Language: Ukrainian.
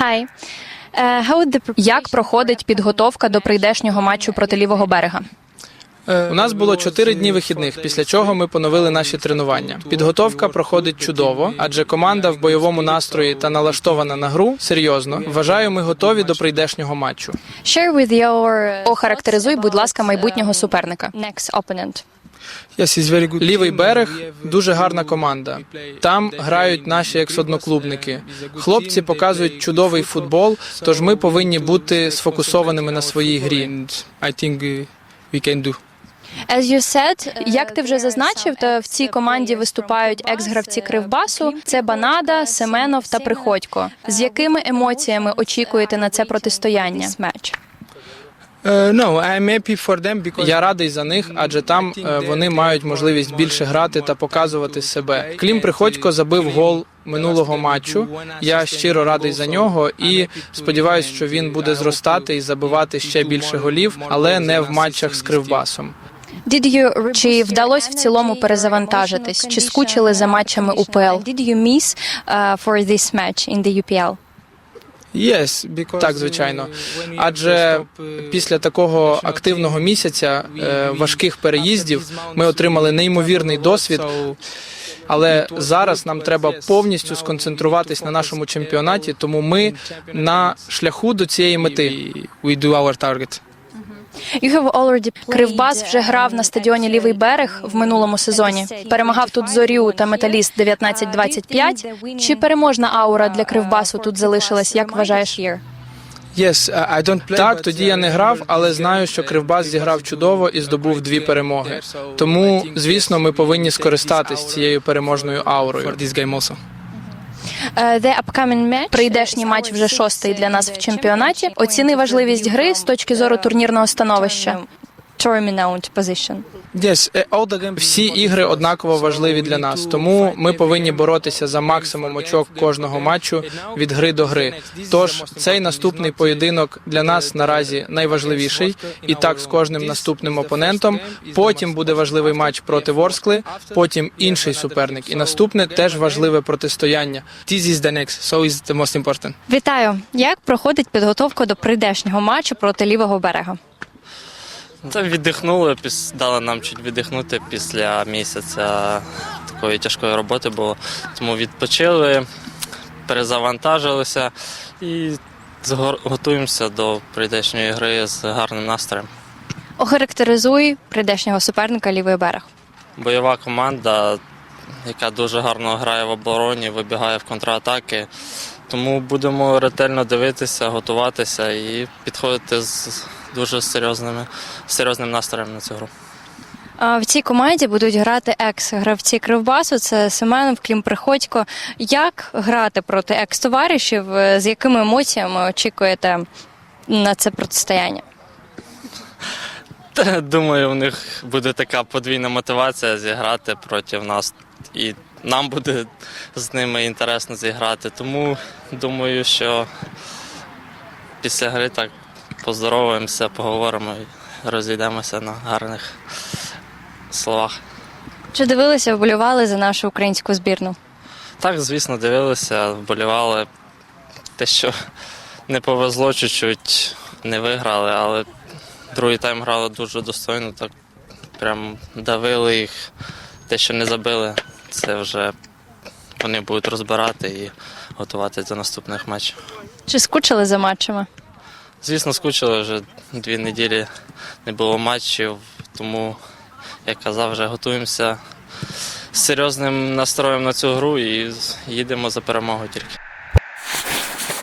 Hi. Uh, how would the Як проходить підготовка до прийдешнього матчу проти лівого берега? У нас було чотири дні вихідних, після чого ми поновили наші тренування. Підготовка проходить чудово, адже команда в бойовому настрої та налаштована на гру серйозно. Вважаю, ми готові до прийдешнього матчу. share Охарактеризуй, будь ласка, майбутнього суперника. next opponent? Лівий берег дуже гарна команда. Там грають наші екс-одноклубники. Хлопці показують чудовий футбол, тож ми повинні бути сфокусованими на своїй грі. Uh, uh, Як ти вже зазначив, то в цій команді виступають екс-гравці Кривбасу. Це Банада, Семенов та Приходько. З якими емоціями очікуєте на це протистояння? Я радий за них, адже там е, вони мають можливість більше грати та показувати себе. Клім Приходько забив гол минулого матчу. Я щиро радий за нього і сподіваюся, що він буде зростати і забивати ще більше голів, але не в матчах з Кривбасом. Did you Чи вдалося в цілому перезавантажитись? Чи скучили за матчами УПЛ? Did you miss uh, for this match in the UPL? Yes, Так, звичайно. Адже uh, після такого активного місяця е, важких переїздів ми отримали неймовірний досвід. Але зараз нам треба повністю сконцентруватись на нашому чемпіонаті, тому ми на шляху до цієї мети. we do our target. Кривбас вже грав на стадіоні Лівий берег в минулому сезоні. Перемагав тут зорю та металіст 19-25. Чи переможна аура для Кривбасу тут залишилась? Як вважаєш? Yes, uh, I don't play, Так, тоді я не uh, грав, але знаю, що Кривбас зіграв чудово і здобув дві перемоги. Тому, звісно, ми повинні скористатись цією переможною аурою. Прийдешній матч вже шостий для нас в чемпіонаті. Оціни важливість гри з точки зору турнірного становища. Tournament position. Yes, uh, all the games Всі ігри однаково важливі для нас, тому ми повинні боротися за максимум очок кожного матчу від гри до гри. Тож цей наступний поєдинок для нас наразі найважливіший, і так з кожним наступним опонентом. Потім буде важливий матч проти Ворскли, потім інший суперник, і наступне теж важливе протистояння. This is the next, so it's the most important. Вітаю! Як проходить підготовка до прийдешнього матчу проти лівого берега? Та віддихнули, піс- дали нам чуть віддихнути після місяця такої тяжкої роботи було. Тому відпочили, перезавантажилися і готуємося до прийдешньої гри з гарним настроєм. Охарактеризуй прийдешнього суперника лівий берег. Бойова команда, яка дуже гарно грає в обороні, вибігає в контратаки. Тому будемо ретельно дивитися, готуватися і підходити з дуже серйозними, серйозним настроєм на цю гру. В цій команді будуть грати екс-гравці Кривбасу, це Семенов, Клім Приходько. Як грати проти екс-товаришів? З якими емоціями очікуєте на це протистояння? Думаю, у них буде така подвійна мотивація зіграти проти нас, і нам буде з ними інтересно зіграти. Тому думаю, що після гри так поздороваємося, поговоримо і розійдемося на гарних словах. Чи дивилися, вболівали за нашу українську збірну? Так, звісно, дивилися, вболівали. Те, що не повезло чуть-чуть, не виграли, але другий тайм грали дуже достойно, так прям давили їх. Те, що не забили, це вже вони будуть розбирати і готуватися до наступних матчів. Чи скучили за матчами? Звісно, скучили вже дві неділі не було матчів, тому, як казав, вже готуємося з серйозним настроєм на цю гру і їдемо за перемогу тільки.